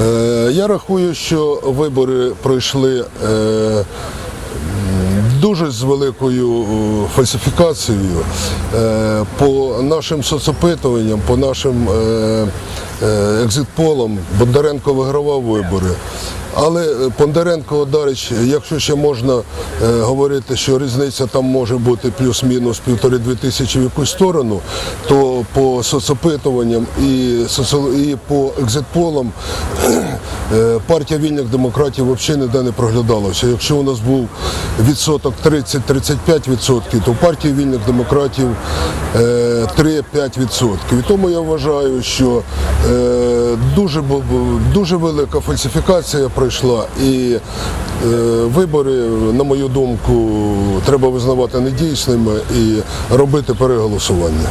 Е, Я рахую, що вибори пройшли е, дуже з великою е, фальсифікацією. По нашим соцопитуванням, по нашим екзитполам Бондаренко вигравав вибори. Але е, Бондаренко Одарич, якщо ще можна е, говорити, що різниця там може бути плюс-мінус півтори-дві тисячі в якусь сторону, то по соцопитуванням і, і по екзитполам е, партія вільних демократів взагалі ніде не проглядалася. Якщо у нас був відсоток 30-35%, відсотків, то в партії вільних демократів е, 3-5%. відсотків. І тому я вважаю, що е, дуже, дуже велика фальсифікація пройшла, і е, вибори, на мою думку, треба визнавати недійсними і робити переголосування.